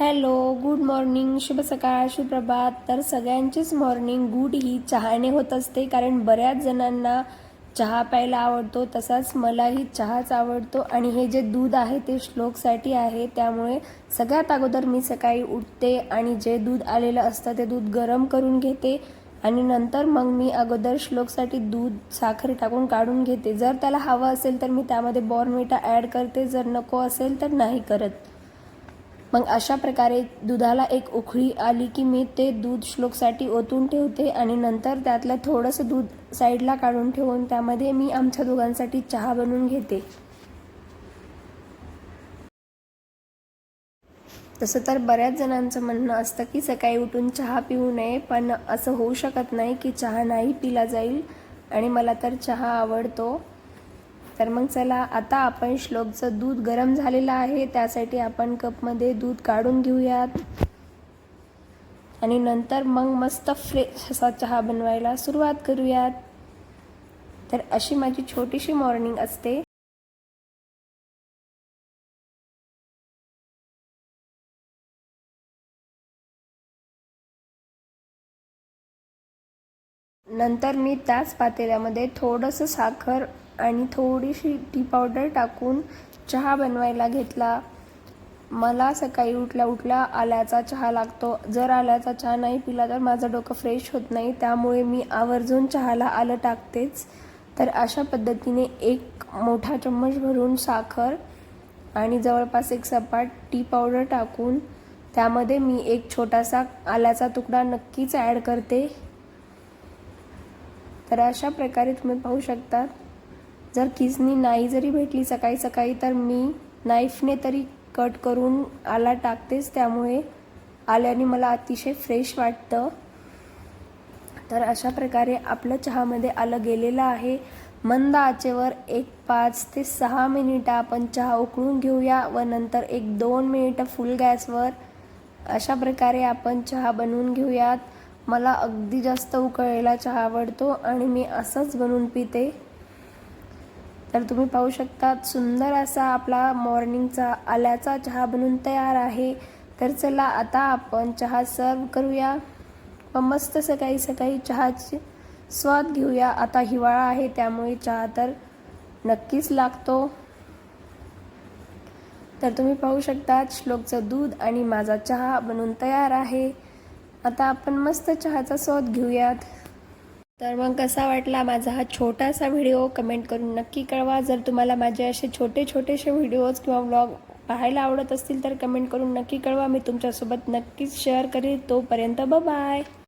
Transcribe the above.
Hello good morning शुभ सकाळ सुप्रभात तर सगळ्यांचीच मॉर्निंग गुड ही चहाने होत असते कारण बऱ्याच जणांना चहा प्यायला आवडतो तसाच मलाही चहाच आवडतो. आणि हे जे दूध आहे ते श्लोकसाठी आहे. त्यामुळे सगळ्यात अगोदर मी सकाळी उठते आणि जे दूध आलेलं असतं ते दूध गरम करून घेते. आणि नंतर मग मी अगोदर श्लोकसाठी दूध साखर टाकून काढून घेते. जर त्याला हवं असेल तर मी त्यामध्ये बॉर्नविटा ॲड करते. जर नको असेल तर नाही करत. मग अशा प्रकारे दुधाला एक उखळी आली की मी ते दूध श्लोकसाठी ओतून ठेवते आणि नंतर त्यातलं थोडंसं दूध साईडला काढून ठेवून त्यामध्ये मी आमच्या दोघांसाठी चहा बनवून घेते. तसं तर बऱ्याच जणांचं म्हणणं असतं की सकाळी उठून चहा पिऊ नये पण असं होऊ शकत नाही की चहा नाही पिला जाईल आणि मला तर चहा आवडतो. तर मग चला आता आपण श्लोकचं दूध गरम झालेलं आहे. त्यासाठी आपण कपमध्ये दूध काढून घेऊयात. आणि नंतर मग मस्त फ्रेश असा चहा बनवायला सुरुवात करूयात. तर अशी माझी छोटीशी मॉर्निंग असते. नंतर मी त्याच पातेल्यामध्ये थोडंसं साखर आणि थोडीशी टी पावडर टाकून चहा बनवायला घेतला. मला सकाळी उठल्या उठल्या आल्याचा चहा लागतो. जर आल्याचा चहा नाही पिला तर माझं डोकं फ्रेश होत नाही. त्यामुळे मी आवर्जून चहाला आलं टाकतेच. तर अशा पद्धतीने एक मोठा चम्मच भरून साखर आणि जवळपास एक सपाट टी पावडर टाकून त्यामध्ये मी एक छोटासा आल्याचा तुकडा नक्कीच ॲड करते. तर अशा प्रकारे तुम्ही पाहू शकता. जर किसनी नाही जरी भेटली सकाळी सकाळी तर मी नाईफने तरी कट करून आला टाकतेच त्यामुळे आल्याने मला अतिशय फ्रेश वाटतं. तर अशा प्रकारे आपलं चहामध्ये आलं गेलेलं आहे. मंद आचेवर एक पाच ते सहा मिनिटं आपण चहा उकळून घेऊया व नंतर एक दोन मिनिटं फुल गॅसवर अशा प्रकारे आपण चहा बनवून घेऊयात. मला अगदी जास्त उकळलेला चहा आवडतो आणि मी असंच बनवून पिते. तर तुम्ही पाहू शकता सुंदर असा आपला मॉर्निंगचा आल्याचा चहा बनून तयार आहे. तर चला आता आपण चहा सर्व करूया. व मस्त सकाळी सकाळी चहाची स्वाद घेऊया. आता हिवाळा आहे त्यामुळे चहा तर नक्कीच लागतो. तर तुम्ही पाहू शकता श्लोकचं दूध आणि माझा चहा बनून तयार आहे. आता आपण मस्त चहाचा स्वाद घेऊयात. तर मग कसा वाटला माझा हा छोटासा व्हिडिओ? कमेंट करून नक्की कळवा. जर तुम्हाला माझे असे छोटे छोटेसे व्हिडिओज किंवा व्लॉग पाहायला आवडत असतील तर कमेंट करून नक्की कळवा. मी तुमच्यासोबत नक्कीच शेअर करेन. तोपर्यंत बाय